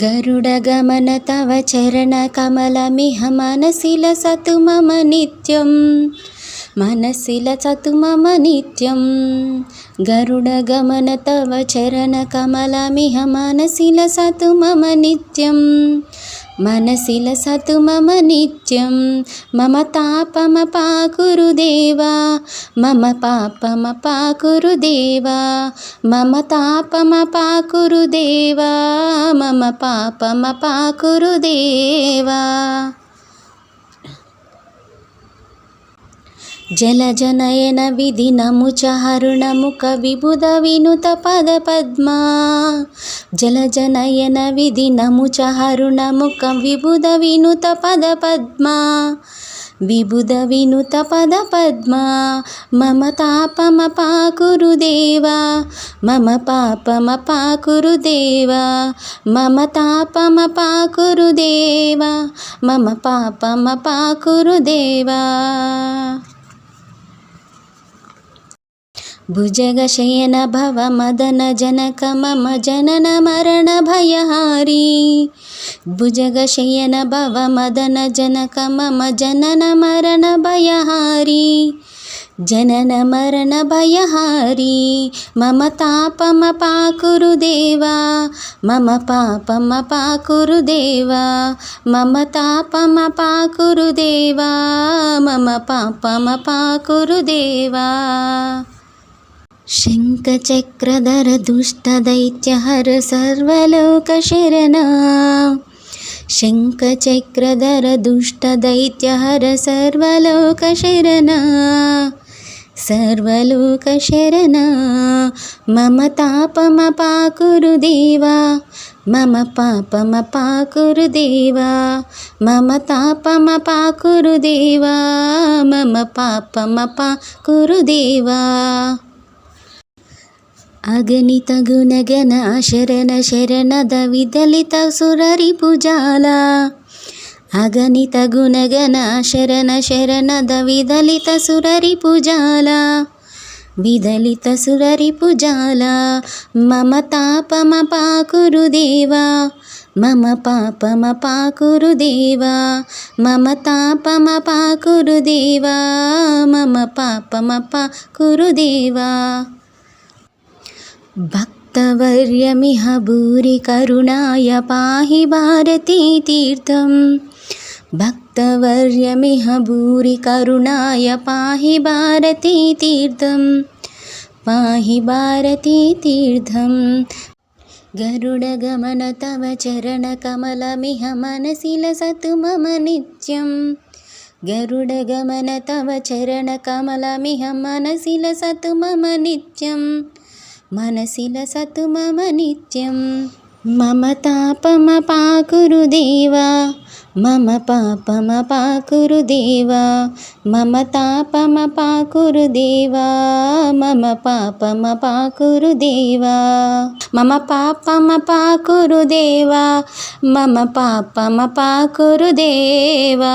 गरुडगमन तव चरणकमलमिह मनसि लसतु मम नित्यं मनसि लसतु मम नित्यं गरुडगमन तव चरणकमलमिह मनसि लसतु मम नित्यं मनसि लसतु मम नित्यं मम మమ పాపమ పాకురు దేవా మమ తాపమ పాకురు దేవా మమ పాపమ పాకురు దేవా. జలజనయన విధినము చహరుణము కవిబుధ వినుత పద పద్మా. జలజనయన విధినము చహరుణము కవిబుధ వినుత పద పద్మా. విబుధ వినుత పద పద్మ. మమ తాపమ పాకురు దేవా. మమ పాపమ పాకురు దేవా. మమ తాపమ పాకురు దేవా. మమ పాపమ పాకురు దేవా భుజగశయన భవ మదన జనక మమ జనన మరణ భయహారీ భుజగశయన భవ మదన జనక మమ జనన మరణ భయహారీ జనన మరణ భయహారీ మమ తాపమ పాకురు దేవా మమ శంఖచక్రధర దుష్టదైత్యహర సర్వలోకశరణా శంఖచక్రధర దుష్టదైత్యహర సర్వలోకశరణా సర్వలోకశరణ మమ తాపమపాకురు దేవా. మమ పాపమపాకురు దేవా. మమ తాపమపాకురు దేవా. మమ పాపమపాకురు దేవా. అగణిత గుణగణ శరణ శరణద విదలిత సురరి పుజాల అగణిత గుణగణ శరణ శరణద విదలిత సురరి పుజాల విదలిత సురరి పుజాల మమ తాపమ పాకురు దేవా. మమ పాపమ పాకురు దేవా. మమ తాపమ పాకురు దేవా. మమ పాపమ పాకురు దేవా భక్తవర్యమిహ భూరి కరుణాయ పాహి భారతీ తీర్థం భక్తవర్యమిహ భూరి కరుణాయ పాహి భారతీ తీర్థం పాహి భారతీ తీర్థం గరుడగమన తవ చరణకమలమిహ మనసి లసతు మమ మనసిల సతు మమ నిత్యం. మమ తాపమ పాకురు దేవా. మమ పాపమ పాకురు దేవా. మమ తాపమ పాకురు దేవా. మమ పాపమ పాకురు దేవా. మమ పాపమ పాకురు దేవా. మమ పాపమ పాకురు దేవా.